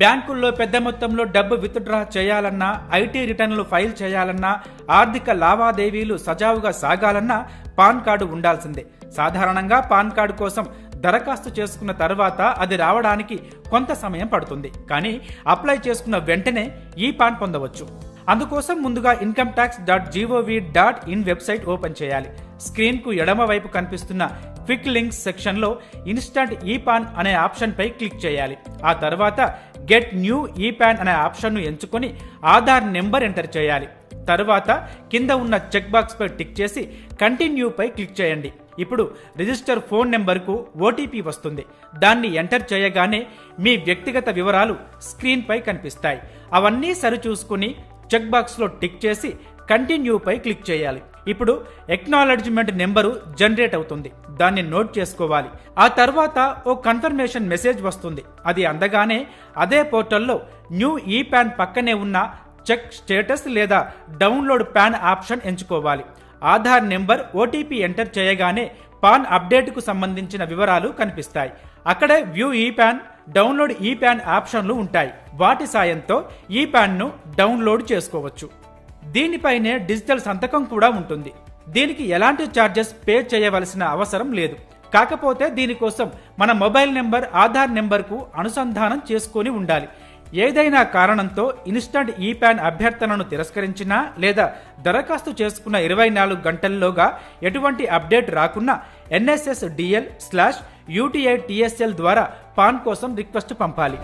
బ్యాంకుల్లో పెద్ద మొత్తంలో డబ్బు విత్డ్రా చేయాలన్నా ఐటీ రిటర్న్లు ఫైల్ చేయాలన్నా ఆర్థిక లావాదేవీలు సజావుగా సాగాలన్నా పాన్ కార్డు ఉండాల్సిందే. సాధారణంగా పాన్ కార్డు కోసం దరఖాస్తు చేసుకున్న తర్వాత అది రావడానికి కొంత సమయం పడుతుంది. కానీ అప్లై చేసుకున్న వెంటనే ఈ పాన్ పొందవచ్చు. అందుకోసం ముందుగా income tax dot G O V dot in website open చేయాలి. స్క్రీన్కు ఎడమ వైపు కనిపిస్తున్న క్విక్ లింక్స్ సెక్షన్లో ఇన్స్టంట్ ఈ పాన్ అనే ఆప్షన్పై క్లిక్ చేయాలి. ఆ తర్వాత గెట్ న్యూ ఈ పాన్ అనే ఆప్షన్ను ఎంచుకొని ఆధార్ నెంబర్ ఎంటర్ చేయాలి. తరువాత కింద ఉన్న చెక్ బాక్స్ పై టిక్ చేసి కంటిన్యూ పై క్లిక్ చేయండి. ఇప్పుడు రిజిస్టర్ ఫోన్ నెంబర్కు ఓటీపీ వస్తుంది. దాన్ని ఎంటర్ చేయగానే మీ వ్యక్తిగత వివరాలు స్క్రీన్ పై కనిపిస్తాయి. అవన్నీ సరిచూసుకుని చెక్ బాక్స్లో టిక్ చేసి కంటిన్యూ పై క్లిక్ చేయాలి. ఇప్పుడు ఎక్నాలెడ్జ్మెంట్ నెంబరు జనరేట్ అవుతుంది. దాన్ని నోట్ చేసుకోవాలి. ఆ తర్వాత ఓ కన్ఫర్మేషన్ మెసేజ్ వస్తుంది. అది అందగానే అదే పోర్టల్లో న్యూ ఈ ప్యాన్ పక్కనే ఉన్న చెక్ స్టేటస్ లేదా డౌన్లోడ్ పాన్ ఆప్షన్ ఎంచుకోవాలి. ఆధార్ నెంబర్ ఓటీపీ ఎంటర్ చేయగానే పాన్ అప్డేట్కు సంబంధించిన వివరాలు కనిపిస్తాయి. అక్కడే వ్యూ ఈ పాన్ డౌన్లోడ్ ఈ పాన్ ఆప్షన్లు ఉంటాయి. వాటి సాయంతో ఈ ప్యాన్ను డౌన్లోడ్ చేసుకోవచ్చు. దీనిపైనే డిజిటల్ సంతకం కూడా ఉంటుంది. దీనికి ఎలాంటి ఛార్జెస్ పే చేయవలసిన అవసరం లేదు. కాకపోతే దీనికోసం మన మొబైల్ నెంబర్ ఆధార్ నెంబర్కు అనుసంధానం చేసుకొని ఉండాలి. ఏదైనా కారణంతో ఇన్స్టంట్ ఈ ప్యాన్ అభ్యర్థనను తిరస్కరించినా లేదా దరఖాస్తు చేసుకున్న ఇరవై నాలుగు గంటల్లోగా ఎటువంటి అప్డేట్ రాకున్నా NSS DL slash UTI TSL ద్వారా పాన్ కోసం రిక్వెస్ట్ పంపాలి.